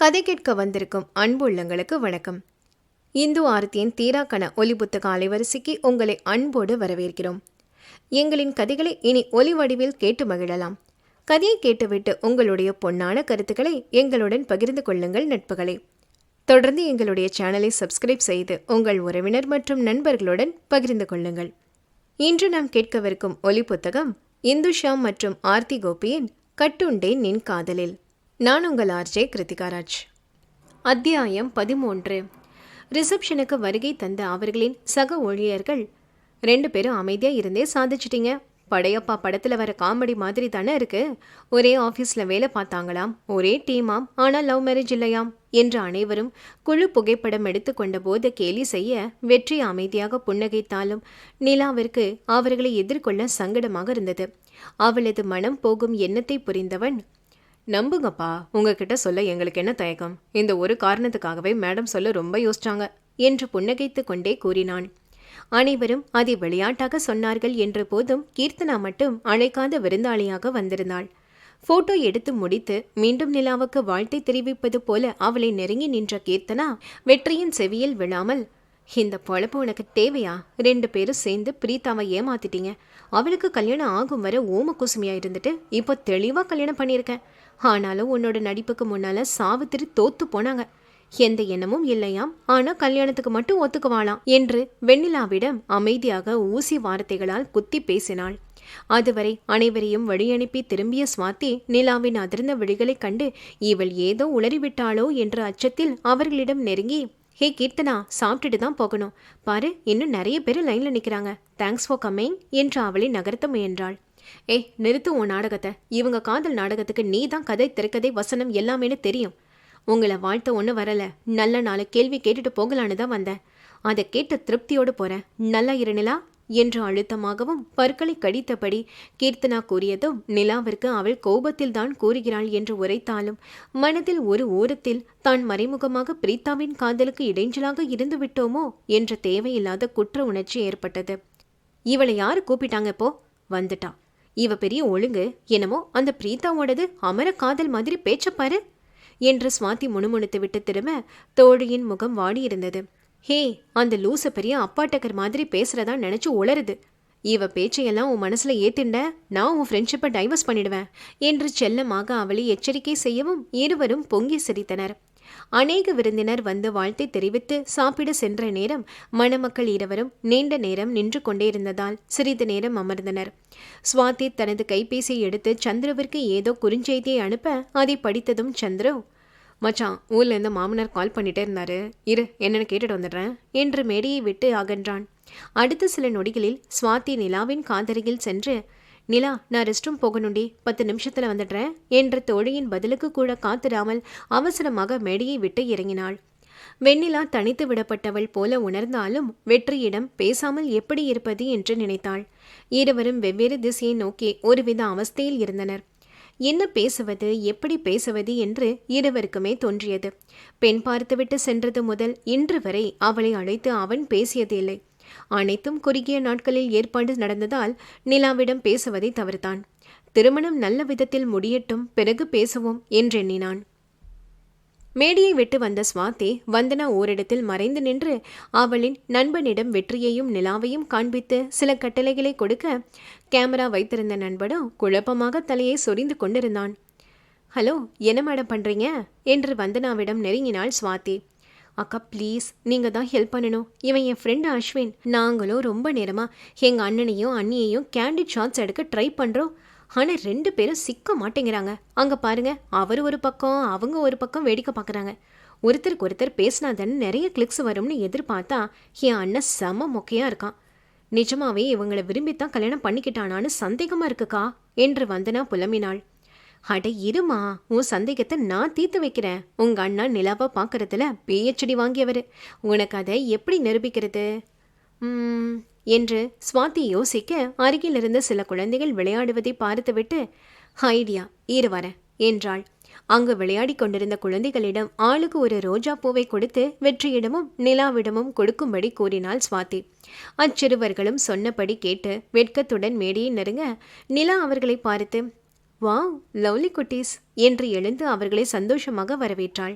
கதை கேட்க வந்திருக்கும் அன்பு உள்ளங்களுக்கு வணக்கம். இந்து ஆரத்தியின் தீராக்கண ஒலி புத்தக அலைவரிசைக்கு உங்களை அன்போடு வரவேற்கிறோம். எங்களின் கதைகளை இனி ஒலி வடிவில் கேட்டு மகிழலாம். கதையை கேட்டுவிட்டு உங்களுடைய பொன்னான கருத்துக்களை எங்களுடன் பகிர்ந்து கொள்ளுங்கள் நட்புகளே. தொடர்ந்து எங்களுடைய சேனலை சப்ஸ்கிரைப் செய்து உங்கள் உறவினர் மற்றும் நண்பர்களுடன் பகிர்ந்து கொள்ளுங்கள். இன்று நாம் கேட்கவிருக்கும் ஒலி புத்தகம் இந்துஷாம் மற்றும் ஆர்த்தி கோபியின் கட்டுண்டேன் நின் காதலில். நான் உங்கள் ஆர்ஜே கிருத்திகாராஜ். அத்தியாயம் பதிமூன்று. ரிசப்ஷனுக்கு வருகை தந்த அவர்களின் சக ஊழியர்கள் ரெண்டு பேரும் அமைதியாக இருந்தே சாதிச்சிட்டீங்க. படையப்பா படத்தில் வர காமெடி மாதிரி தானே இருக்கு. ஒரே ஆஃபீஸில் வேலை பார்த்தாங்களாம். ஒரே டீமாம் ஆனால் லவ் மேரேஜ் இல்லையாம்? என்று அனைவரும் குழு புகைப்படம் எடுத்துக்கொண்ட போது கேலி செய்ய வெற்றி அமைதியாக புன்னகைத்தாலும் நிலாவிற்கு அவர்களை எதிர்கொள்ள சங்கடமாக இருந்தது. அவளது மனம் போகும் எண்ணத்தை புரிந்தவன் நம்புங்கப்பா உங்ககிட்ட சொல்ல எங்களுக்கு என்ன தயக்கம்? இந்த ஒரு காரணத்துக்காகவே மேடம் சொல்ல ரொம்ப யோசிச்சாங்க என்று புன்னகைத்து கொண்டே கூறினான். அனைவரும் அதை விளையாட்டாக சொன்னார்கள் என்ற போதும் கீர்த்தனா மட்டும் அழைக்காத விருந்தாளியாக வந்திருந்தாள். போட்டோ எடுத்து முடித்து மீண்டும் நிலாவுக்கு வாழ்த்தை தெரிவிப்பது போல அவளை நெருங்கி நின்ற கீர்த்தனா வெற்றியின் செவியில் விழாமல் இந்த பொழப்பு உனக்கு தேவையா? ரெண்டு பேரும் சேர்ந்து பிரீத்தாவை ஏமாத்திட்டீங்க. அவளுக்கு கல்யாணம் ஆகும் வரை ஓம குசுமியா இருந்துட்டு இப்போ தெளிவா கல்யாணம் பண்ணியிருக்கேன் ஆனாலும் உன்னோட நடிப்புக்கு முன்னால சாவித்திரி தோத்து போனாங்க. எந்த எண்ணமும் இல்லையாம். ஆனா கல்யாணத்துக்கு மட்டும் ஒத்துக்குவாளாம் என்று வெண்ணிலாவிடம் அமைதியாக ஊசி வார்த்தைகளால் குத்தி பேசினாள். அதுவரை அனைவரையும் வழியனுப்பி திரும்பிய சுவாத்தி நிலாவின் அதிர்ந்த விழிகளைக் கண்டு இவள் ஏதோ உளறிவிட்டாளோ என்ற அச்சத்தில் அவர்களிடம் நெருங்கி ஹே கீர்த்தனா சாப்பிட்டுட்டு தான் போகணும். பாரு இன்னும் நிறைய பேர் லைன்ல நிக்கிறாங்க. தேங்க்ஸ் ஃபார் கம்மிங் என்று அவளை நகர்த்த முயன்றாள். ஏய் நிறுத்து உன் நாடகத்தை. இவங்க காதல் நாடகத்துக்கு நீ தான் கதை திரைக்கதை வசனம் எல்லாமேனு தெரியும். உங்களை வாழ்த்த ஒன்றும் வரல. நல்ல நாள் கேள்வி கேட்டுட்டு போகலான்னு தான் வந்தேன். அதை கேட்டு திருப்தியோடு போறேன். நல்லா இரு நிலா என்று அழுத்தமாகவும் பற்களை கடித்தபடி கீர்த்தனா கூறியதும் நிலாவிற்கு அவள் கோபத்தில் தான் கூறுகிறாள் என்று உரைத்தாலும் மனதில் ஒரு ஓரத்தில் தான் மறைமுகமாக பிரீதாவின் காதலுக்கு இடைஞ்சலாக இருந்து விட்டோமோ என்ற தேவையில்லாத குற்ற உணர்ச்சி ஏற்பட்டது. இவளை யாரு கூப்பிட்டாங்க இப்போ வந்துட்டா. இவ பெரிய ஒழுங்கு என்னமோ அந்த பிரீதாவோடது அமர காதல் மாதிரி பேச்சப்பாரு என்று சுவாதி முணுமுணுத்து விட்டு திரும்ப தோழியின் முகம் வாடியிருந்தது ஹே அந்த லூச பெரிய அப்பாட்டக்கர் மாதிரி பேசுறதா நினைச்சு உளருது இவ பேச்சையெல்லாம் உன் மனசுல ஏத்திண்ட? நான் உன் ஃப்ரெண்ட்ஷிப்பை டைவர்ஸ் பண்ணிடுவேன் என்று செல்லமாக அவளை எச்சரிக்கை செய்யவும் இருவரும் பொங்கி சிரித்தனர். அநேக விருந்தினர் வந்து வாழ்த்தை தெரிவித்து சாப்பிட சென்ற நேரம் மணமக்கள் இருவரும் நீண்ட நேரம் நின்று கொண்டே இருந்ததால் சிறிது நேரம் அமர்ந்தனர். சுவாதி தனது கைபேசியை எடுத்து சந்திரவிற்கு ஏதோ குறுஞ்செய்தியை அனுப்ப அதை படித்ததும் சந்திரு மச்சான் ஊர்ல இருந்து மாமனார் கால் பண்ணிட்டே இருந்தாரு. இரு என்னன்னு கேட்டுட்டு வந்துடுறேன் என்று மேடையை விட்டு அகன்றான். அடுத்த சில நொடிகளில் சுவாதி நிலாவின் காதருகில் சென்று நிலா நான் ரெஸ்ட் ரூம் போகணுண்டி பத்து நிமிஷத்துல வந்துடுறேன். என்ற தோழியின் பதிலுக்கு கூட காத்திராமல் அவசரமாக மேடையை விட்டு இறங்கினாள். வெண்ணிலா தனித்து விடப்பட்டவள் போல உணர்ந்தாலும் வெற்றியிடம் பேசாமல் எப்படி இருப்பது என்று நினைத்தாள். இருவரும் வெவ்வேறு திசையை நோக்கி ஒருவித அவஸ்தையில் இருந்தனர். என்ன பேசுவது எப்படி பேசுவது என்று இருவருக்குமே தோன்றியது. பெண் பார்த்துவிட்டு சென்றது முதல் இன்று வரை அவளை அழைத்து அவன் பேசியதில்லை. அனைத்தும் குறுகிய நாட்களில் ஏற்பாடு நடந்ததால் நிலாவிடம் பேசுவதை தவிர்த்தான். திருமணம் நல்ல விதத்தில் முடியட்டும் பிறகு பேசுவோம் என்றெண்ணினான். மேடையை விட்டு வந்த சுவாதி வந்தனா ஓரிடத்தில் மறைந்து நின்று அவளின் நண்பனிடம் வெற்றியையும் நிலாவையும் காண்பித்து சில கட்டளைகளை கொடுக்க கேமரா வைத்திருந்த நண்பனோ குழப்பமாக தலையை சொரிந்து கொண்டிருந்தான். ஹலோ என்ன மேடம் பண்றீங்க? என்று வந்தனாவிடம் நெருங்கினாள் சுவாதி. அக்கா ப்ளீஸ் நீங்கள் தான் ஹெல்ப் பண்ணணும். இவன் என் ஃப்ரெண்டு அஸ்வின். நாங்களும் ரொம்ப நேரமாக எங்கள் அண்ணனையும் அண்ணியையும் கேண்டிட் ஷாட்ஸ் எடுக்க ட்ரை பண்ணுறோம் ஆனால் ரெண்டு பேரும் சிக்க மாட்டேங்கிறாங்க. அங்கே பாருங்க அவர் ஒரு பக்கம் அவங்க ஒரு பக்கம் வேடிக்கை பார்க்குறாங்க ஒருத்தருக்கு ஒருத்தர் பேசினா தானே நிறைய கிளிக்ஸ் வரும்னு எதிர்பார்த்தா என் அண்ணன் செம மொக்கையாக இருக்கான். நிஜமாவே இவங்களை விரும்பித்தான் கல்யாணம் பண்ணிக்கிட்டானான்னு சந்தேகமாக இருக்குக்கா? என்று வந்தனா புலம்பினாள். அட இருமா உன் சந்தேகத்தை நான் தீர்த்து வைக்கிறேன். உங்க அண்ணா நிலாவை பார்க்கறதுல பிஹெச்டி வாங்கியவர். உனக்கு அதை எப்படி நிரூபிக்கிறது? என்று சுவாதி யோசிக்க அருகிலிருந்து சில குழந்தைகள் விளையாடுவதை பார்த்துவிட்டு ஐடியா இரு வரேன் என்றாள். அங்கு விளையாடி கொண்டிருந்த குழந்தைகளிடம் ஆளுக்கு ஒரு ரோஜா பூவை கொடுத்து வெற்றியிடமும் நிலாவிடமும் கொடுக்கும்படி கூறினாள் சுவாதி. அச்சிறுவர்களும் சொன்னபடி கேட்டு வெட்கத்துடன் மேடையை நெருங்க நிலா அவர்களை பார்த்து வாவ் லவ்லி குட்டீஸ் என்று எழுந்து அவர்களை சந்தோஷமாக வரவேற்றாள்.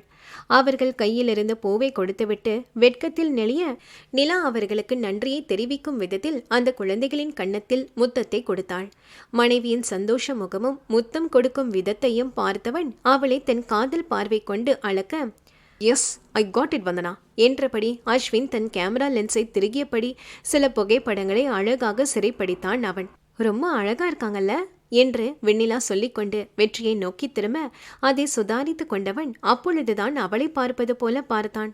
அவர்கள் கையிலிருந்து பூவை கொடுத்துவிட்டு வெட்கத்தில் நெளிய நிலா அவர்களுக்கு நன்றியை தெரிவிக்கும் விதத்தில் அந்த குழந்தைகளின் கன்னத்தில் முத்தத்தை கொடுத்தாள். மனைவியின் சந்தோஷ முகமும் முத்தம் கொடுக்கும் விதத்தையும் பார்த்தவன் அவளை தன் காதல் பார்வை கொண்டு அளக்க yes I got it Vandana என்றபடி அஸ்வின் தன் கேமரா லென்ஸை திருகியபடி சில புகைப்படங்களை அழகாக சிறைப்படித்தான் அவன். ரொம்ப அழகா இருக்காங்கல்ல? என்று வெண்ணிலா சொல்லிக்கொண்டு வெற்றியை நோக்கி திரும்ப அதை சுதாரித்து கொண்டவன் அப்பொழுதுதான் அவளை பார்ப்பது போல பார்த்தான்.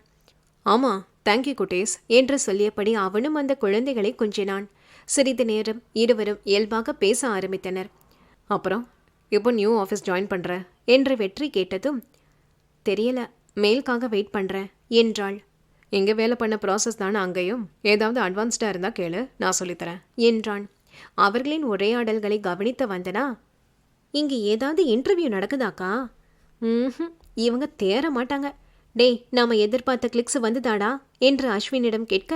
ஆமா தேங்க்யூ குட்டேஸ் என்று சொல்லியபடி அவனும் அந்த குழந்தைகளை கொஞ்சினான் சிறிது நேரம் இருவரும் இயல்பாக பேச ஆரம்பித்தனர். அப்புறம் இப்போ நியூ ஆஃபீஸ் ஜாயின் பண்ற? என்று வெற்றி கேட்டதும் தெரியல மேல்காக வெயிட் பண்ணுறேன் என்றாள். இங்கே வேலை பண்ண ப்ராசஸ் தானே அங்கேயும்? ஏதாவது அட்வான்ஸ்டாக இருந்தால் கேளு நான் சொல்லித்தரேன் என்றான். அவர்களின் உரையாடல்களை கவனித்து வந்தனா இங்கே ஏதாவது இன்டர்வியூ நடக்குதாக்கா? ம் இவங்க தேற மாட்டாங்க. டேய் நாம எதிர்பார்த்த கிளிக்ஸ் வந்துதாடா? என்று அஸ்வினிடம் கேட்க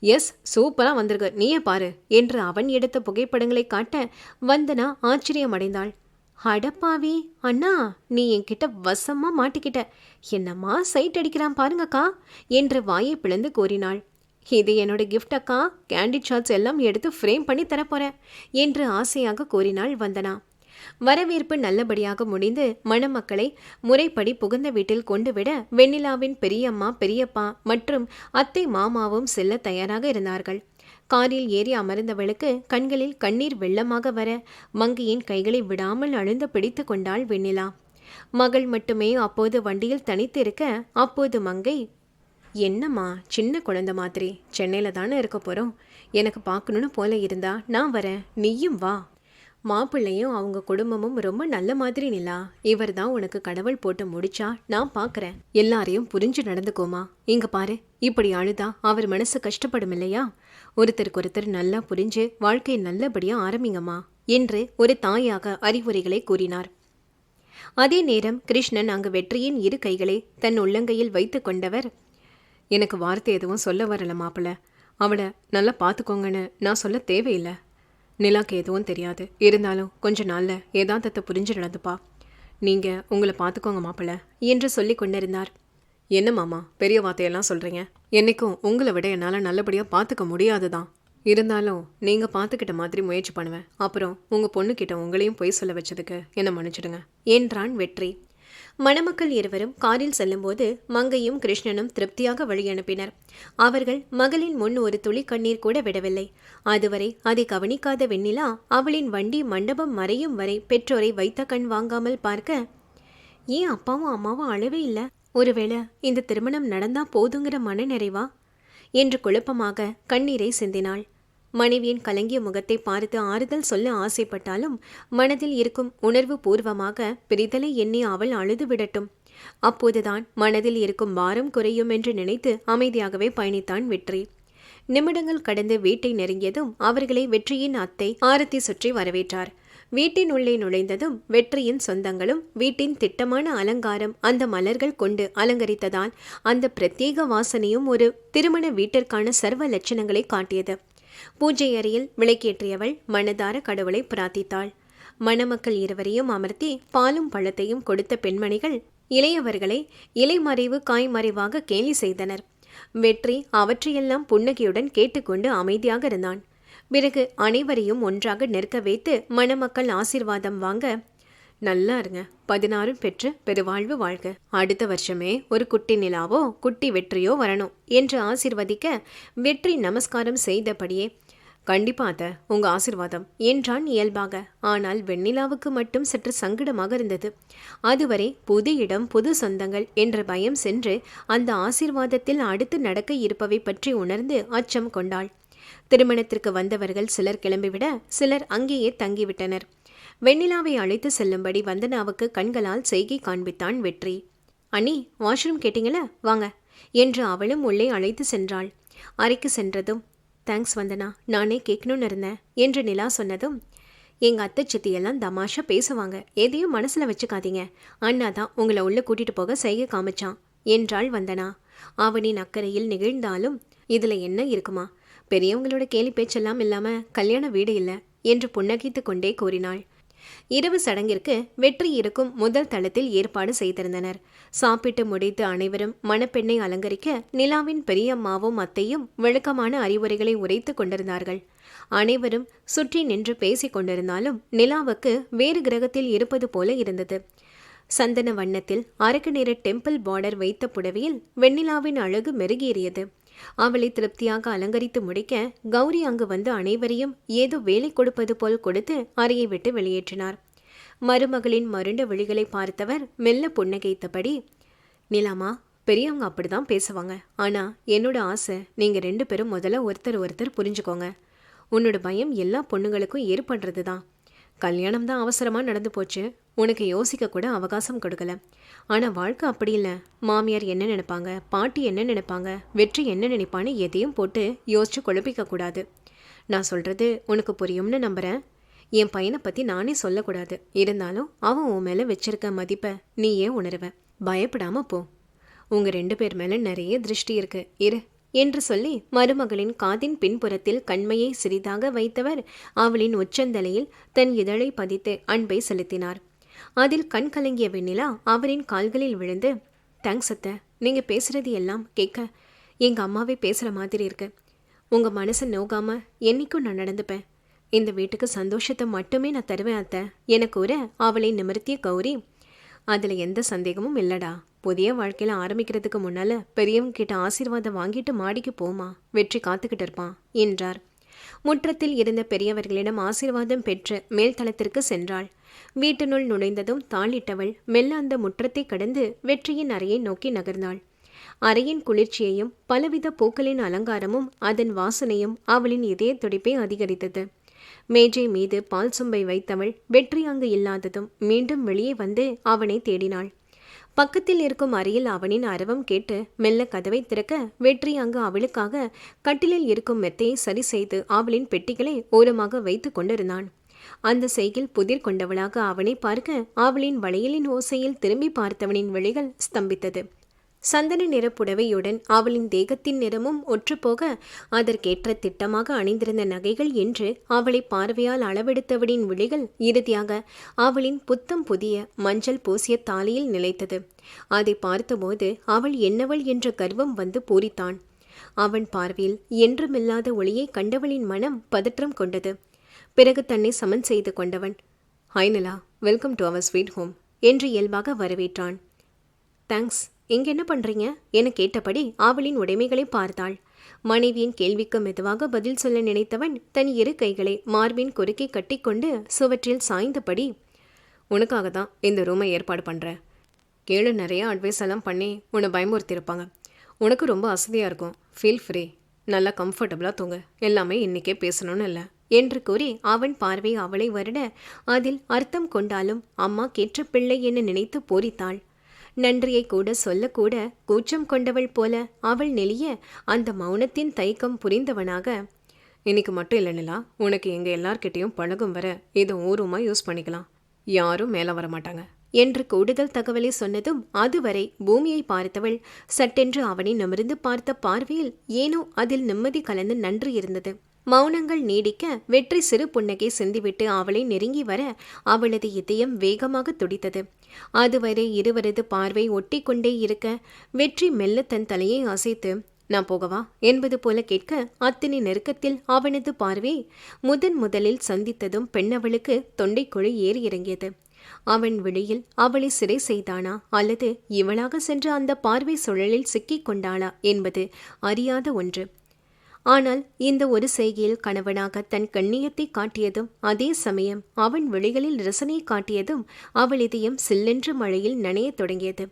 எஸ் சூப்பராக வந்திருக்கு. நீயே பாரு என்று அவன் எடுத்த புகைப்படங்களை காட்ட வந்தனா ஆச்சரியமடைந்தாள். அடப்பாவி அண்ணா நீ என்கிட்ட வசமா மாட்டிக்கிட்ட. என்னம்மா சைட் அடிக்கிறான் பாருங்கக்கா என்று வாயை பிளந்து கூறினாள். இது என்னோட கிஃப்ட் அக்கா. கேண்டி ஷாட்ஸ் எல்லாம் எடுத்து ஃப்ரேம் பண்ணி தரப்போறேன் என்று ஆசையாக கூறினாள் வந்தனா. வரவேற்பு நல்லபடியாக முடிந்து மணமக்களை முறைப்படி புகுந்த வீட்டில் கொண்டுவிட வெண்ணிலாவின் பெரியம்மா பெரியப்பா மற்றும் அத்தை மாமாவும் செல்ல தயாராக இருந்தார்கள். காரில் ஏறி அமர்ந்தவளுக்கு கண்களில் கண்ணீர் வெள்ளமாக வர மங்கையின் கைகளை விடாமல் அழுந்து பிடித்து கொண்டாள் வெண்ணிலா. மகள் மட்டுமே அப்போது வண்டியில் தனித்திருக்க அப்போது மங்கை என்னம்மா சின்ன குழந்தை மாதிரி? சென்னையில் தானே இருக்க போகிறோம் எனக்கு பார்க்கணுன்னு போல இருந்தா நான் வரேன். நீயும் வா. மாப்பிள்ளையும் அவங்க குடும்பமும் ரொம்ப நல்ல மாதிரி நிலா. இவர் தான் உனக்கு கடவுள் போட்டு முடிச்சா நான் பார்க்கறேன். எல்லாரையும் புரிஞ்சு நடந்துக்கோமா. இங்கே பாரு இப்படி அழுதா அவர் மனசு கஷ்டப்படும் இல்லையா? ஒருத்தருக்கு ஒருத்தர் நல்லா புரிஞ்சு வாழ்க்கையை நல்லபடியாக ஆரம்பிங்கம்மா என்று ஒரு தாயாக அறிவுரைகளை கூறினார். அதே நேரம் கிருஷ்ணன் அங்கு வெற்றியின் இரு கைகளை தன் உள்ளங்கையில் வைத்து கொண்டவர் எனக்கு வார்த்தை எதுவும் சொல்ல வரல மாப்பிள்ள. அவளை நல்லா பார்த்துக்கோங்கன்னு நான் சொல்ல தேவையில்லை. நிலாக்கு எதுவும் தெரியாது. இருந்தாலும் கொஞ்ச நாளில் ஏதாந்தத்தை புரிஞ்சு நடந்துப்பா. நீங்கள் உங்களை பார்த்துக்கோங்க மாப்பிள்ள என்று சொல்லி கொண்டிருந்தார். என்ன மாமா பெரிய வார்த்தையெல்லாம் சொல்கிறீங்க என்னைக்கும் உங்களை விட என்னால் நல்லபடியாக பார்த்துக்க முடியாது தான் இருந்தாலும் நீங்கள் பார்த்துக்கிட்ட மாதிரி முயற்சி பண்ணுவேன். அப்புறம் உங்கள் பொண்ணுக்கிட்ட உங்களையும் பொய் சொல்ல வச்சதுக்கு என்னை மன்னிச்சிடுங்க என்றான் வெற்றி. மணமக்கள் இருவரும் காரில் செல்லும்போது மங்கையும் கிருஷ்ணனும் திருப்தியாக வழியனுப்பினர் அவர்கள் மகளின் முன் ஒரு துளி கண்ணீர் கூட விடவில்லை. அதுவரை அதை கவனிக்காத வெண்ணிலா அவளின் வண்டி மண்டபம் மறையும் வரை பெற்றோரை வைத்த கண் வாங்காமல் பார்க்க ஏன் அப்பாவும் அம்மாவும் அழவே இல்லை? ஒருவேளை இந்த திருமணம் நடந்தா போதுங்கிற மனநிறைவா? என்று குழப்பமாக கண்ணீரை சிந்தினாள். மனைவியின் கலங்கிய முகத்தை பார்த்து ஆறுதல் சொல்ல ஆசைப்பட்டாலும் மனதில் இருக்கும் உணர்வு பூர்வமாக பிரிதலை எண்ணி அவள் அழுது விடட்டும். அப்போதுதான் மனதில் இருக்கும் பாரம் குறையும் என்று நினைத்து அமைதியாகவே பயணித்தான் வெற்றி. நிமிடங்கள் கடந்து வீட்டை நெருங்கியதும் அவர்களை வெற்றியின் அத்தை ஆரத்தி சுற்றி வரவேற்றார். வீட்டின் உள்ளே நுழைந்ததும் வெற்றியின் சொந்தங்களும் வீட்டின் திட்டமான அலங்காரம் அந்த மலர்கள் கொண்டு அலங்கரித்ததால் அந்த பிரத்யேக வாசனையும் ஒரு திருமண வீட்டிற்கான சர்வ லட்சணங்களை காட்டியது. பூஜை அறையில் விளக்கேற்றியவள் மனதார கடவுளை பிரார்த்தித்தாள். மணமக்கள் இருவரையும் அமர்த்தி பாலும் பழத்தையும் கொடுத்த பெண்மணிகள் இளையவர்களை இலைமறைவு காய்மறைவாக கேலி செய்தனர். வெற்றி அவற்றையெல்லாம் புன்னகையுடன் கேட்டுக்கொண்டு அமைதியாக இருந்தான். பிறகு அனைவரையும் ஒன்றாக நிற்க வைத்து மணமக்கள் ஆசிர்வாதம் வாங்க நல்லா இருங்க. பதினாறும் பெற்று பெருவாழ்வு வாழ்க. அடுத்த வருஷமே ஒரு குட்டி நிலாவோ குட்டி வெற்றியோ வரணும் என்று ஆசிர்வதிக்க வெற்றி நமஸ்காரம் செய்தபடியே. கண்டிப்பாக உங்க ஆசிர்வாதம் என்றான் இயல்பாக. ஆனால் வெண்ணிலாவுக்கு மட்டும் சற்று சங்கடமாக இருந்தது. அதுவரை புது இடம் புது சொந்தங்கள் என்ற பயம் சென்று அந்த ஆசிர்வாதத்தில் அடுத்து நடக்க இருப்பவை பற்றி உணர்ந்து அச்சம் கொண்டாள். திருமணத்திற்கு வந்தவர்கள் சிலர் கிளம்பிவிட சிலர் அங்கேயே தங்கிவிட்டனர். வெண்ணிலாவை அழைத்து செல்லும்படி வந்தனாவுக்கு கண்களால் செய்கை காண்பித்தான் வெற்றி. அண்ணி வாஷ்ரூம் கேட்டீங்கள வாங்க என்று அவளும் உள்ளே அழைத்து சென்றாள். அறைக்கு சென்றதும் தேங்க்ஸ் வந்தனா நானே கேட்கணும்னு இருந்தேன் என்று நிலா சொன்னதும் எங்க அத்தை சித்தியெல்லாம் தமாஷா பேசுவாங்க எதையும் மனசுல வச்சுக்காதீங்க. அண்ணா தான் உங்களை உள்ள கூட்டிட்டு போக செய்கை காமிச்சான் என்றாள் வந்தனா. அவனின் அக்கறையில் நிகழ்ந்தாலும் இதுல என்ன இருக்குமா? பெரியவங்களோட கேலி பேச்செல்லாம் இல்லாம கல்யாண வீடு இல்லை என்று புன்னகைத்து கொண்டே கூறினாள். இரவு சடங்கிற்கு வெற்றி இருக்கும் முதல் தளத்தில் ஏற்பாடு செய்திருந்தனர். சாப்பிட்டு முடித்து அனைவரும் மணப்பெண்ணை அலங்கரிக்க நிலாவின் பெரியம்மாவும் அத்தையும் விளக்கமான அறிவுரைகளை உரைத்துக் கொண்டிருந்தார்கள். அனைவரும் சுற்றி நின்று பேசிக் கொண்டிருந்தாலும் நிலாவுக்கு வேறு கிரகத்தில் இருப்பது போல இருந்தது. சந்தன வண்ணத்தில் அரக்கு நிற டெம்பிள் பார்டர் வைத்த புடவையில் வெண்ணிலாவின் அழகு மெருகேறியது. அவளை திருப்தியாக அலங்கரித்து முடிக்க கௌரி அங்கு வந்து அனைவரையும் ஏதோ வேலை கொடுப்பது போல் கொடுத்து அறையை விட்டு வெளியேற்றினார். மருமகளின் மருண்ட விழிகளை பார்த்தவர் மெல்ல புன்னகைத்தபடி நிலாமா பெரியவங்க அப்படிதான் பேசுவாங்க. ஆனா என்னோட ஆசை நீங்க ரெண்டு பேரும் முதல்ல ஒருத்தர் ஒருத்தர் புரிஞ்சுக்கோங்க. உன்னோட பயம் எல்லா பொண்ணுங்களுக்கும் ஏற்படுறது தான் கல்யாணம் தான் அவசரமாக நடந்து போச்சு. உனக்கு யோசிக்க கூட அவகாசம் கொடுக்கல. ஆனால் வாழ்க்கை அப்படி இல்லை. மாமியார் என்ன நினைப்பாங்க? பாட்டி என்ன நினைப்பாங்க? வெற்றி என்ன நினைப்பான்னு எதையும் போட்டு யோசிச்சு குழப்பிக்க கூடாது. நான் சொல்கிறது உனக்கு புரியும்னு நம்புகிறேன் என் பையனை பற்றி நானே சொல்லக்கூடாது. இருந்தாலும் அவன் உன் மேலே வச்சிருக்க மதிப்பை நீ ஏன் உணருவ? பயப்படாமல் போ. உங்கள் ரெண்டு பேர் மேலே நிறைய திருஷ்டி இருக்குது இரு. என்று சொல்லி மருமகளின் காதின் பின்புறத்தில் கண்மையை சிறிதாக வைத்தவர் அவளின் உச்சந்தலையில் தன் இதழை பதித்து அன்பை செலுத்தினார். அதில் கண் கலங்கிய வெண்ணிலா அவரின் கால்களில் விழுந்து தேங்க்ஸ் அத்தை நீங்க பேசுறது எல்லாம் கேட்க எங்க அம்மாவே பேசுற மாதிரி இருக்கு. உங்க மனசை நோகாம என்னைக்கும் நான் நடந்துப்பேன். இந்த வீட்டுக்கு சந்தோஷத்தை மட்டுமே நான் தருவேன் அத்தை எனக்கு ஒரு அவளை நிமிர்த்திய கௌரி அதில் எந்த சந்தேகமும் இல்லடா. புதிய வாழ்க்கையில ஆரம்பிக்கிறதுக்கு முன்னால பெரியவங்க கிட்ட ஆசீர்வாதம் வாங்கிட்டு மாடிக்கு போமா வெற்றி காத்துக்கிட்டு இருப்பான் என்றார். முற்றத்தில் இருந்த பெரியவர்களிடம் ஆசீர்வாதம் பெற்று மேல்தளத்திற்கு சென்றாள். வீட்டினுள் நுழைந்ததும் தாளிட்டவள் மெல்ல அந்த முற்றத்தை கடந்து வெற்றியின் அறையை நோக்கி நகர்ந்தாள். அறையின் குளிர்ச்சியையும் பலவித பூக்களின் அலங்காரமும் அதன் வாசனையும் அவளின் இதய துடிப்பை அதிகரித்தது. மேஜை மீது பால் சொம்பை வைத்தவள் வெற்றி அங்கு இல்லாததும் மீண்டும் வெளியே வந்து அவனை தேடினாள். பக்கத்தில் இருக்கும் அறையில் அவனின் அரவம் கேட்டு மெல்ல கதவை திறக்க வெற்றி அங்கு அவளுக்காக கட்டிலில் இருக்கும் மெத்தையை சரி செய்து அவளின் பெட்டிகளை ஓரமாக வைத்து கொண்டிருந்தான். அந்த செய்கில் புதிர் கொண்டவளாக அவனை பார்க்க அவளின் வளையலின் ஓசையில் திரும்பி பார்த்தவனின் விழிகள் ஸ்தம்பித்தது. சந்தன நிற புடவையுடன் அவளின் தேகத்தின் நிறமும் ஒற்றுப்போக அதற்கேற்ற திட்டமாக அணிந்திருந்த நகைகள் என்று அவளை பார்வையால் அளவெடுத்தவனின் விழிகள் இறுதியாக அவளின் புத்தம் புதிய மஞ்சள் பூசிய தாலியில் நிலைத்தது. அதை பார்த்தபோது அவள் என்னவள் என்ற கர்வம் வந்து பூரித்தான். அவன் பார்வையில் என்றுமில்லாத ஒளியை கண்டவளின் மனம் பதற்றம் கொண்டது. பிறகு தன்னை சமன் செய்து கொண்டவன் ஹைனலா welcome to our sweet home என்று இயல்பாக வரவேற்றான். தேங்க்ஸ் இங்க என்ன பண்றீங்க? என கேட்டபடி ஆவலின் உடைமைகளை பார்த்தாள். மனைவியின் கேள்விக்கு மெதுவாக பதில் சொல்ல நினைத்தவன் தன் இரு கைகளை மார்பின் குறுக்கே கட்டிக்கொண்டு சுவற்றில் சாய்ந்தபடி உனக்காக தான் இந்த ரூமை ஏற்பாடு பண்ணுறேன் கேளு நிறைய அட்வைஸ் எல்லாம் பண்ணி உன்னை பயமுறுத்தியிருப்பாங்க. உனக்கு ரொம்ப வசதியாக இருக்கும். ஃபீல் ஃப்ரீ நல்லா கம்ஃபர்டபுளாக தூங்க. எல்லாமே இன்றைக்கே பேசணும்னு இல்லை. என்று கூறி அவன் பார்வை அவளை வருட அதில் அர்த்தம் கொண்டாலும் அம்மா கேட்ட பிள்ளை என நினைத்து போரித்தாள். நன்றியை கூட சொல்லக்கூட கூச்சம் கொண்டவள் போல அவள் நெளிய அந்த மௌனத்தின் தயக்கம் புரிந்தவனாக இன்னைக்கு மட்டும் இல்லை நிலா உனக்கு எங்கள் எல்லார்கிட்டையும் பழகும் வர இதை ஊருமா யூஸ் பண்ணிக்கலாம். யாரும் மேலே வர மாட்டாங்க. என்று கூடுதல் தகவலை சொன்னதும் அதுவரை பூமியை பார்த்தவள் சட்டென்று அவனை நிமிர்ந்து பார்த்த பார்வையில் ஏனோ அதில் நிம்மதி கலந்து நன்றி இருந்தது. மௌனங்கள் நீடிக்க வெற்றி சிறு புன்னகை சிந்திவிட்டு அவளை நெருங்கி வர அவளது இதயம் வேகமாக துடித்தது. அதுவரை இருவரது பார்வை ஒட்டி கொண்டே இருக்க வெற்றி மெல்ல தன் தலையை அசைத்து நான் போகவா? என்பது போல கேட்க அத்தனை நெருக்கத்தில் அவனது பார்வை முதன் முதலில் சந்தித்ததும் பெண்ணவளுக்கு தொண்டைக்குழி ஏறி இறங்கியது. அவன் விழியில் அவளை சிறை செய்தானா? அல்லது இவளாக சென்ற அந்த பார்வை சுழலில் சிக்கிக் கொண்டாளா? என்பது அறியாத ஒன்று. ஆனால் இந்த ஒரு செய்கையில் கணவனாக தன் கண்ணியத்தை காட்டியதும் அதே சமயம் அவன் விழிகளில் ரசனை காட்டியதும் அவள் இதயம் சில்லென்று மழையில் நனையத் தொடங்கியது.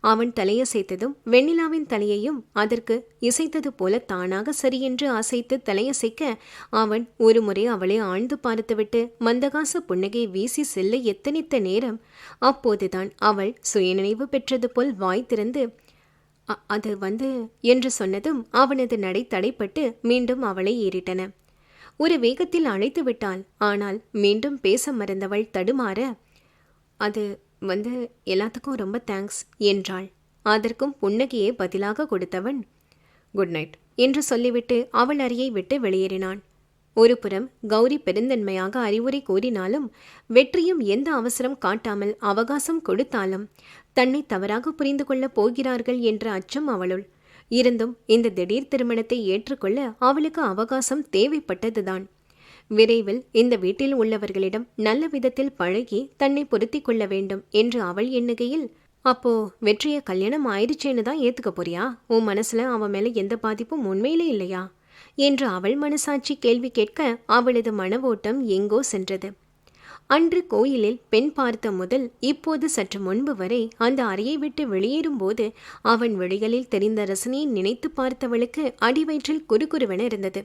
அவன் தலையசைத்ததும் வெண்ணிலாவின் தலையையும் அதற்கு இசைத்தது போல தானாக சரியென்று அசைத்து தலையசைக்க அவன் ஒருமுறை அவளை ஆழ்ந்து பார்த்துவிட்டு மந்தகாச புன்னகை வீசி செல்ல எத்தனித்த நேரம். அப்போதுதான் அவள் சுயநினைவு பெற்றது போல் வாய் திறந்து அது வந்து என்று சொன்னதும் அவனது நடை தடைப்பட்டு மீண்டும் அவளை ஏறிட்டன. ஒரு வேகத்தில் அழைத்து விட்டாள். ஆனால் மீண்டும் பேச மறந்தவள் தடுமாற அது வந்து எல்லாத்துக்கும் ரொம்ப தேங்க்ஸ் என்றாள். அதற்கும் புன்னகையே பதிலாக கொடுத்தவன் குட் நைட் என்று சொல்லிவிட்டு அவள் அறையை விட்டு வெளியேறினான். ஒருபுறம் கௌரி பெருந்தன்மையாக அறிவுரை கூறினாலும் வெற்றியும் எந்த அவசரம் காட்டாமல் அவகாசம் கொடுத்தாலும் தன்னை தவறாக புரிந்து கொள்ளப் போகிறார்கள் என்ற அச்சம் அவளுள். இருந்தும் இந்த திடீர் திருமணத்தை ஏற்றுக்கொள்ள அவளுக்கு அவகாசம் தேவைப்பட்டதுதான். விரைவில் இந்த வீட்டில் உள்ளவர்களிடம் நல்ல விதத்தில் பழகி தன்னை பொருத்தி கொள்ள வேண்டும் என்று அவள் எண்ணுகையில் அப்போ வெற்றிய கல்யாணம் ஆயிடுச்சேன்னு தான் ஏத்துக்க போறியா? உன் மனசுல அவன் மேல எந்த பாதிப்பும் உண்மையிலே இல்லையா? என்று அவள் மனசாட்சி கேள்வி கேட்க அவளது மன ஓட்டம் எங்கோ சென்றது. அன்று கோயிலில் பெண் பார்த்த முதல் இப்போது சற்று முன்பு வரை அந்த அறையை விட்டு வெளியேறும்போது அவன் விழிகளில் தெரிந்த ரசனையை நினைத்து பார்த்தவளுக்கு அடிவயிற்றில் குறுகுறுவென இருந்தது.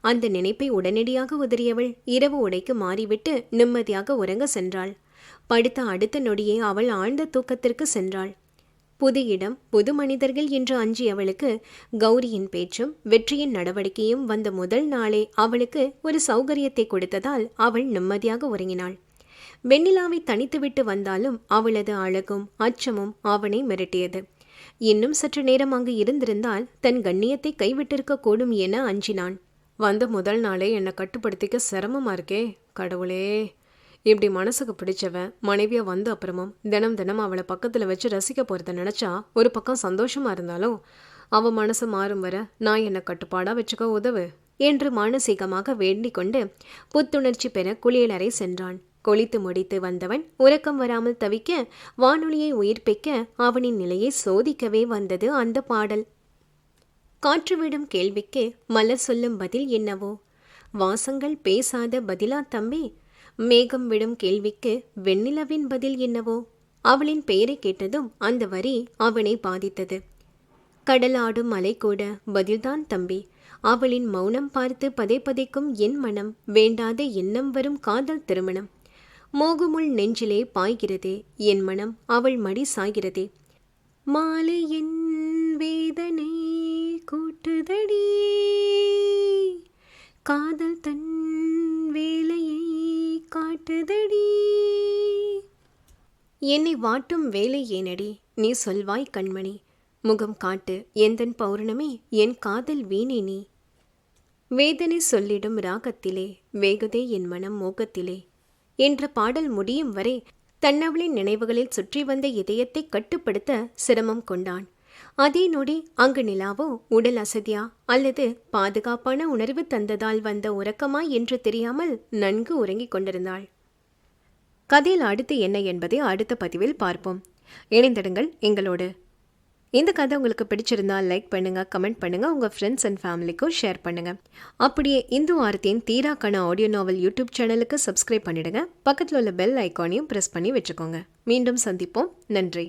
அந்த நினைப்பை உடனடியாக உதறியவள் இரவு உடைக்கு மாறிவிட்டு நிம்மதியாக உறங்க சென்றாள். படுத்த அடுத்த நொடியே அவள் ஆழ்ந்த தூக்கத்திற்கு சென்றாள். புது இடம் புது மனிதர்கள் என்று அஞ்சியவளுக்கு கௌரியின் பேச்சும் வெற்றியின் நடவடிக்கையும் வந்த முதல் நாளே அவளுக்கு ஒரு சௌகரியத்தை கொடுத்ததால் அவள் நிம்மதியாக உறங்கினாள். வெண்ணிலாவை தனித்துவிட்டு வந்தாலும் அவளது அழகும் அச்சமும் அவனை மிரட்டியது. இன்னும் சற்று நேரம் அங்கு இருந்திருந்தால் தன் கண்ணியத்தை கைவிட்டிருக்க கூடும் என அஞ்சினான். வந்த முதல் நாளே என்னை கட்டுப்படுத்திக்க சிரமமா இருக்கே கடவுளே. இப்படி மனசுக்கு பிடிச்சவன் மனைவியா வந்த அப்புறமும் தினம் தினம் அவளை பக்கத்தில் வச்சு ரசிக்க போறத நினச்சா ஒரு பக்கம் சந்தோஷமா இருந்தாலும் அவ மனசு மாறும் வர நான் என்னை கட்டுப்பாடாக வச்சுக்க உதவு என்று மானசீகமாக வேண்டிக் கொண்டு புத்துணர்ச்சி பெற குளியலறை சென்றான். கொளித்து முடித்து வந்தவன் உறக்கம் வராமல் தவிக்க வானொலியை உயிர்ப்பிக்க அவனின் நிலையை சோதிக்கவே வந்தது அந்த பாடல். காற்றுவிடும் கேள்விக்கு மலர் சொல்லும் பதில் என்னவோ? வாசங்கள் பேசாத பதிலா தம்பி? மேகம் விடும் கேள்விக்கு வெண்ணிலவின் பதில் என்னவோ? அவளின் பெயரை கேட்டதும் அந்த வரி அவனை பாதித்தது. கடலாடும் அலை கூட பதில்தான் தம்பி. அவளின் மௌனம் பார்த்து பதை பதைக்கும் என் மனம் வேண்டாத எண்ணம் வரும் காதல் திருமணம். மோகமுள் நெஞ்சிலே பாய்கிறதே என் மனம் அவள் மடி சாய்கிறதே. மாலை என் வேதனை கூட்டுதடி காதல் தன் வேலையை காட்டுதடி. என்னை வாட்டும் வேலை ஏனடி நீ சொல்வாய் கண்மணி. முகம் காட்டு எந்தன் பௌர்ணமி என் காதல் வீணே நீ. வேதனை சொல்லிடும் ராகத்திலே வேகுதே என் மனம் மோகத்திலே. என்ற பாடல் முடியும் வரை தன்னவளின் நினைவுகளில் சுற்றி வந்த இதயத்தை கட்டுப்படுத்த சிரமம் கொண்டான். அதே நொடி அங்கு நிலாவோ உடல் அசதியா அல்லது பாதுகாப்பான உணர்வு தந்ததால் வந்த உறக்கமா என்று தெரியாமல் நன்கு உறங்கிக் கொண்டிருந்தாள். கதையில் அடுத்து என்ன என்பதை அடுத்த பதிவில் பார்ப்போம். இணைந்திடுங்கள் எங்களோடு. இந்த கதை உங்களுக்கு பிடிச்சிருந்தா லைக் பண்ணுங்கள் கமெண்ட் பண்ணுங்கள் உங்கள் ஃப்ரெண்ட்ஸ் அண்ட் ஃபேமிலிக்கும் ஷேர் பண்ணுங்கள் அப்படியே இந்து ஆர்த்தியின் தீராக்கான ஆடியோ நாவல் யூடியூப் சேனலுக்கு சப்ஸ்கிரைப் பண்ணிடுங்க. பக்கத்தில் உள்ள பெல் ஐக்கானையும் ப்ரெஸ் பண்ணி வச்சுக்கோங்க. மீண்டும் சந்திப்போம். நன்றி.